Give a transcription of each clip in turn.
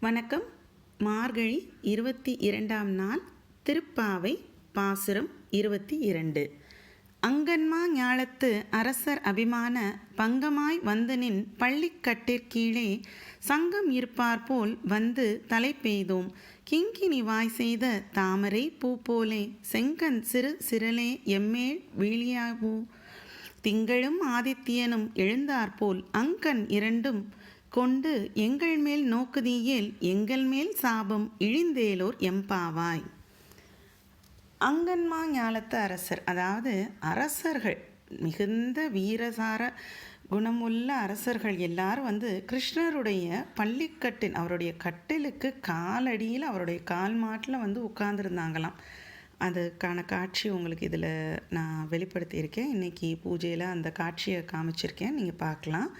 வணக்கம். மார்கழி இருபத்தி இரண்டாம் நாள் திருப்பாவை பாசுரம் இருபத்தி இரண்டு அங்கன்மா ஞாலத்து அரசர் அபிமான பங்கமாய் வந்து நின் பள்ளிக்கட்டிற்கீழே சங்கம் இருப்பார் போல் வந்து தலை பெய்தோம். கிங்கினி வாய் செய்த தாமரை பூ போலே செங்கன் சிறு சிறலே எம்மேல் வீழியாவோ. திங்களும் ஆதித்யனும் எழுந்தாற்போல் அங்கன் இரண்டும் கொண்டு எங்கள் மேல் நோக்குதியில் எங்கள் மேல் சாபம் இழிந்தேலோர் எம்பாவாய். அங்கன்மா ஞாலத்த அரசர் அதாவது அரசர்கள் மிகுந்த வீரசார குணமுள்ள அரசர்கள் எல்லாரும் வந்து கிருஷ்ணருடைய பள்ளிக்கட்டின் அவருடைய கட்டிலுக்கு காலடியில் அவருடைய கால் மாட்டில் வந்து உட்கார்ந்துருந்தாங்களாம். அதுக்கான காட்சி உங்களுக்கு இதில் நான் வெளிப்படுத்தியிருக்கேன். இன்றைக்கி பூஜையில் அந்த காட்சியை காமிச்சிருக்கேன். நீங்கள் பார்க்கலாம்.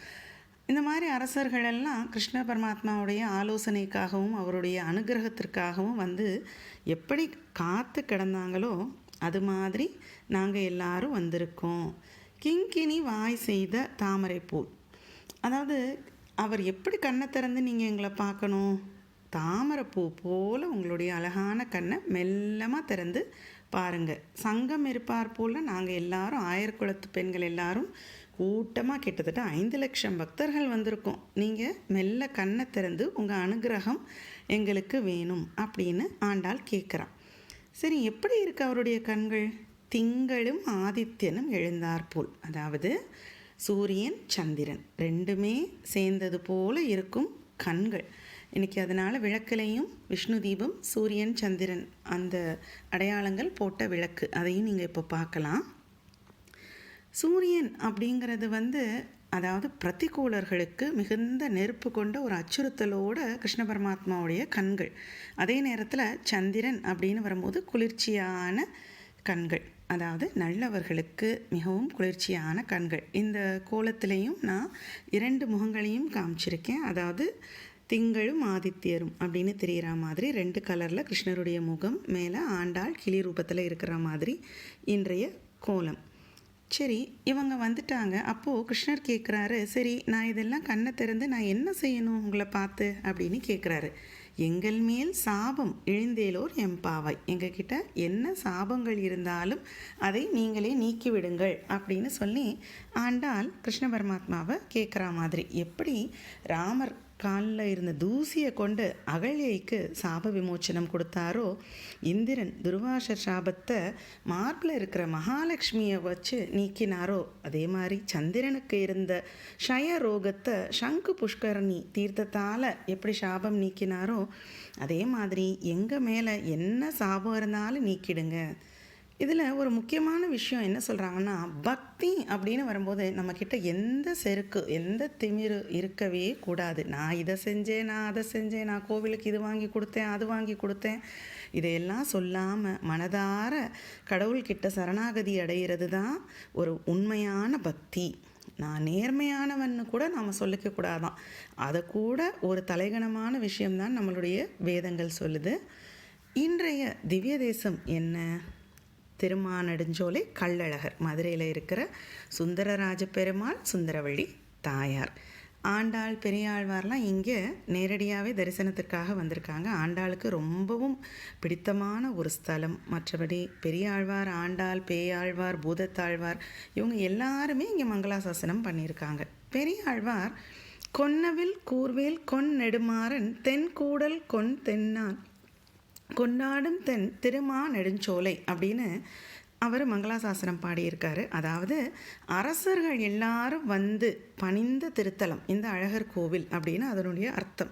இந்த மாதிரி அரசர்களெல்லாம் கிருஷ்ண பரமாத்மாவுடைய ஆலோசனைக்காகவும் அவருடைய அனுகிரகத்திற்காகவும் வந்து எப்படி காத்து கிடந்தாங்களோ அது மாதிரி நாங்கள் எல்லாரும் வந்திருக்கோம். கிங்கினி வாய் செய்த தாமரைப்பூ அதாவது அவர் எப்படி கண்ணை திறந்து நீங்கள் எங்களை பார்க்கணும்? தாமரைப்பூ போல் உங்களுடைய அழகான கண்ணை மெல்லமாக திறந்து பாருங்கள் சங்கம் இருப்பார் போல் நாங்கள் எல்லாரும் ஆயர்குளத்து பெண்கள் எல்லாரும் கூட்டமாக கிட்டத்தட்ட ஐந்து லட்சம் பக்தர்கள் வந்திருக்கோம். நீங்கள் மெல்ல கண்ணை திறந்து உங்கள் அனுகிரகம் எங்களுக்கு வேணும் அப்படின்னு ஆண்டாள் கேட்குறான் சரி எப்படி இருக்கு அவருடைய கண்கள்? திங்களும் ஆதித்யனும் எழுந்தாற்போல் அதாவது சூரியன் சந்திரன் ரெண்டுமே சேர்ந்தது போல இருக்கும் கண்கள். இன்றைக்கி அதனால் விளக்குலையும் விஷ்ணு தீபம் சூரியன் சந்திரன் அந்த அடையாளங்கள் போட்ட விளக்கு. அதையும் நீங்கள் இப்போ பார்க்கலாம். சூரியன் அப்படிங்கிறது வந்து அதாவது பிரதிகூலர்களுக்கு மிகுந்த நெருப்பு கொண்ட ஒரு அச்சுறுத்தலோட கிருஷ்ண பரமாத்மாவுடைய கண்கள். அதே நேரத்தில் சந்திரன் அப்படின்னு வரும்போது குளிர்ச்சியான கண்கள். அதாவது நல்லவர்களுக்கு மிகவும் குளிர்ச்சியான கண்கள். இந்த கோலத்திலையும் நான் இரண்டு முகங்களையும் காமிச்சிருக்கேன். அதாவது திங்களும் ஆதித்யரும் அப்படின்னு தெரிகிற மாதிரி ரெண்டு கலரில் கிருஷ்ணருடைய முகம் மேலே ஆண்டாள் கிளி ரூபத்தில் இருக்கிற மாதிரி இன்றைய கோலம். சரி இவங்க வந்துட்டாங்க. அப்போது கிருஷ்ணர் கேட்குறாரு சரி நான் இதெல்லாம் கண்ணை திறந்து நான் என்ன செய்யணும் உங்களை பார்த்து? அப்படின்னு கேட்குறாரு எங்கள் மேல் சாபம் இழிந்தேலோர் எம்பாவாய் எங்ககிட்ட என்ன சாபங்கள் இருந்தாலும் அதை நீங்களே நீக்கிவிடுங்கள் அப்படின்னு சொல்லி ஆண்டாள் கிருஷ்ண பரமாத்மாவை கேட்குற மாதிரி. எப்படி? ராமர் காலில் இருந்த தூசியை கொண்டு அகழியைக்கு சாப விமோச்சனம் கொடுத்தாரோ? இந்திரன் துர்வாசர் சாபத்தை மார்பில் இருக்கிற மகாலட்சுமியை வச்சு நீக்கினாரோ? அதே மாதிரி சந்திரனுக்கு இருந்த ஷய ரோகத்தை சங்கு புஷ்கரணி தீர்த்தத்தால் எப்படி சாபம் நீக்கினாரோ? அதே மாதிரி எங்கள் மேலே என்ன சாபம் இருந்தாலும் நீக்கிடுங்க. இதில் ஒரு முக்கியமான விஷயம் என்ன சொல்கிறாங்கன்னா பக்தி அப்படின்னு வரும்போது நம்மக்கிட்ட எந்த செருக்கு எந்த திமிரு இருக்கவே கூடாது. நான் இதை செஞ்சேன் நான் அதை செஞ்சேன் நான் கோவிலுக்கு இது வாங்கி கொடுத்தேன் அது வாங்கி கொடுத்தேன். இதையெல்லாம் சொல்லாமல் மனதார கடவுள்கிட்ட சரணாகதி அடைகிறது தான் ஒரு உண்மையான பக்தி. நான் நேர்மையானவன்னு கூட நாம் சொல்லிக்கக்கூடாதான் அதை கூட ஒரு தலைகணமான விஷயம்தான் நம்மளுடைய வேதங்கள் சொல்லுது. இன்றைய திவ்ய தேசம் என்ன? திருமாநெடுஞ்சோலை கள்ளழகர். மதுரையில் இருக்கிற சுந்தரராஜ பெருமாள் சுந்தரவள்ளி தாயார். ஆண்டாள் பெரியாழ்வார்லாம் இங்கே நேரடியாகவே தரிசனத்திற்காக வந்திருக்காங்க. ஆண்டாளுக்கு ரொம்பவும் பிடித்தமான ஒரு ஸ்தலம். மற்றபடி பெரியாழ்வார் ஆண்டாள் பேயாழ்வார் பூதத்தாழ்வார் இவங்க எல்லாருமே இங்கே மங்களாசாசனம் பண்ணியிருக்காங்க. பெரியாழ்வார் கொன்னவில் கூர்வேல் கொன் நெடுமாறன் தென்கூடல் கொன் தென்னான் கொண்டாடும் தென் திருமா நெடுஞ்சோலை அப்படின்னு அவர் மங்களாசாசனம் பாடியிருக்காரு. அதாவது அரசர்கள் எல்லாரும் வந்து பணிந்த திருத்தலம் இந்த அழகர் கோவில் அப்படின்னு அதனுடைய அர்த்தம்.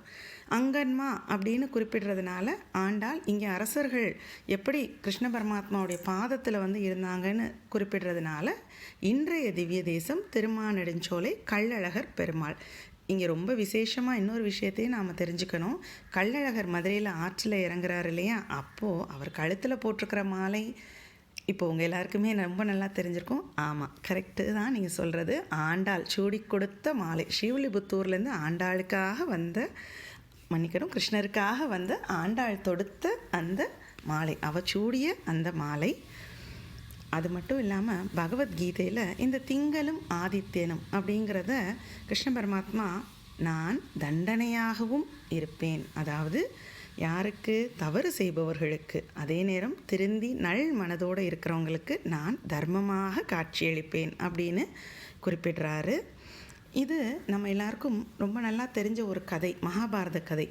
அங்கன்மா அப்படின்னு குறிப்பிடுறதுனால ஆண்டாள் இங்கே அரசர்கள் எப்படி கிருஷ்ண பரமாத்மாவுடைய பாதத்தில் வந்து இருந்தாங்கன்னு குறிப்பிடுறதுனால இன்றைய திவ்ய தேசம் திருமாநெடுஞ்சோலை கள்ளழகர் பெருமாள் இங்கே ரொம்ப விசேஷமாக இன்னொரு விஷயத்தையும் நாம் தெரிஞ்சுக்கணும். கள்ளழகர் மதுரையில் ஆற்றில் இறங்குறாரு இல்லையா? அப்போது அவர் கழுத்தில் போட்டிருக்கிற மாலை இப்போ உங்கள் எல்லாருக்குமே ரொம்ப நல்லா தெரிஞ்சிருக்கும். ஆமாம் கரெக்டு தான் நீங்கள் சொல்கிறது ஆண்டாள் சூடி கொடுத்த மாலை. ஸ்ரீவில்லிபுத்தூர்லேருந்து ஆண்டாளுக்காக வந்த மன்னிக்கணும் கிருஷ்ணருக்காக வந்த ஆண்டாள் தொடுத்த அந்த மாலை. அவ சூடிய அந்த மாலை அது மட்டும் இல்லாமல் பகவத்கீதையில் இந்த திங்களும் ஆதித்யனும் அப்படிங்கிறத கிருஷ்ண பரமாத்மா நான் தண்டனையாகவும் இருப்பேன். அதாவது யாருக்கு தவறு செய்பவர்களுக்கு அதே நேரம் திருந்தி நல் மனதோடு இருக்கிறவங்களுக்கு நான் தர்மமாக காட்சியளிப்பேன் அப்படின்னு குறிப்பிடுறாரு. இது நம்ம எல்லாருக்கும் ரொம்ப நல்லா தெரிஞ்ச ஒரு கதை மகாபாரத கதை.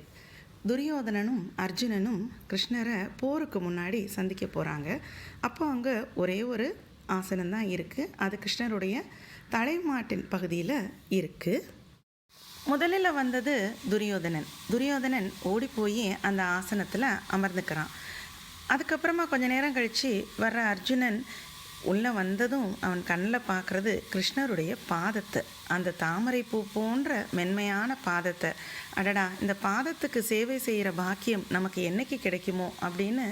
துரியோதனனும் அர்ஜுனனும் கிருஷ்ணரை போருக்கு முன்னாடி சந்திக்க போகிறாங்க அப்போ அங்கே ஒரே ஒரு ஆசனம் தான் இருக்குது அது கிருஷ்ணருடைய தலைமாட்டின் பகுதியில் இருக்குது முதலில் வந்தது துரியோதனன். துரியோதனன் ஓடி போய் அந்த ஆசனத்தில் அமர்ந்துக்கிறான். அதுக்கப்புறமா கொஞ்ச நேரம் கழித்து வர்ற அர்ஜுனன் உள்ளே வந்ததும் அவன் கண்ணில் பார்க்குறது கிருஷ்ணருடைய பாதத்தை. அந்த தாமரை பூ போன்ற மென்மையான பாதத்தை. அடடா இந்த பாதத்துக்கு சேவை செய்கிற பாக்கியம் நமக்கு என்னைக்கு கிடைக்குமோ அப்படின்னு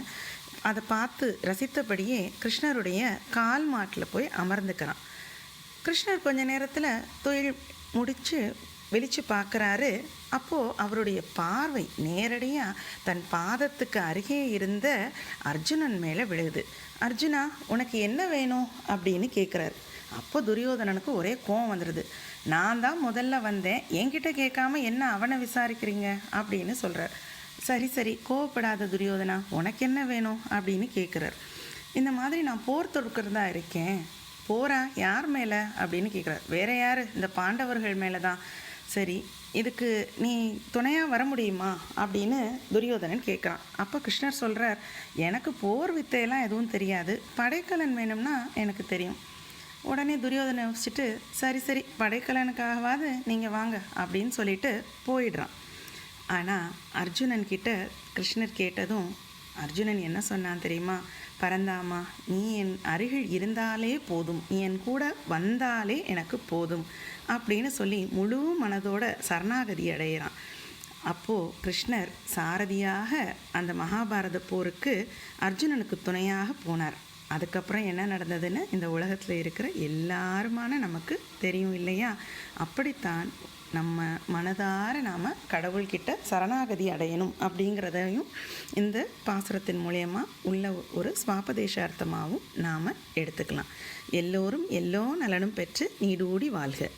அதை பார்த்து ரசித்தபடியே கிருஷ்ணருடைய கால் மாட்டில் போய் அமர்ந்துக்கிறான். கிருஷ்ணர் கொஞ்ச நேரத்தில் தொழில் முடித்து வெளிச்சு பார்க்குறாரு. அப்போது அவருடைய பார்வை நேரடியாக தன் பாதத்துக்கு அருகே இருந்த அர்ஜுனன் மேலே விழுது அர்ஜுனா உனக்கு என்ன வேணும்? அப்படின்னு கேட்குறாரு அப்போ துரியோதனனுக்கு ஒரே கோவம் வந்துடுது நான் தான் முதல்ல வந்தேன். என்கிட்ட கேட்காம என்ன அவனை விசாரிக்கிறீங்க? அப்படின்னு சொல்கிறார் சரி சரி. கோவப்படாத துரியோதனா. உனக்கு என்ன வேணும்? அப்படின்னு கேட்குறார் இந்த மாதிரி நான் போர் தொடுக்கிறதா இருக்கேன். போரா யார் மேலே? அப்படின்னு கேட்குறார் வேற யார்? இந்த பாண்டவர்கள் மேலே தான் சரி இதுக்கு நீ துணையாக வர முடியுமா? அப்படின்னு துரியோதனன் கேட்குறான். அப்போ கிருஷ்ணர் சொல்கிறார் எனக்கு போர் வித்தையெல்லாம் எதுவும் தெரியாது. படைக்கலன் வேணும்னா எனக்கு தெரியும். உடனே துரியோதனை யோசிச்சுட்டு சரி சரி படைக்கலனுக்காகவாது நீங்கள் வாங்க அப்படின்னு சொல்லிட்டு போயிடுறான். ஆனால் அர்ஜுனன் கிட்ட கிருஷ்ணர் கேட்டதும் அர்ஜுனன் என்ன சொன்னான் தெரியுமா? பரந்தாமா நீ என் அருகில் இருந்தாலே போதும். நீ என் கூட வந்தாலே எனக்கு போதும். அப்படின்னு சொல்லி முழு மனதோட சரணாகதி அடையிறான் அப்போது கிருஷ்ணர் சாரதியாக அந்த மகாபாரத போருக்கு அர்ஜுனனுக்கு துணையாக போனார். அதுக்கப்புறம் என்ன நடந்ததுன்னு இந்த உலகத்தில் இருக்கிற எல்லாருமான நமக்கு தெரியும் இல்லையா? அப்படித்தான் நம்ம மனதார நாம் கடவுள்கிட்ட சரணாகதி அடையணும் அப்படிங்கிறதையும் இந்த பாசுரத்தின் மூலயமா உள்ள ஒரு ஸ்வாபதேசார்த்தமாகவும் நாம் எடுத்துக்கலாம். எல்லோரும் எல்லோ நலனும் பெற்று நீடூடி வாழ்க.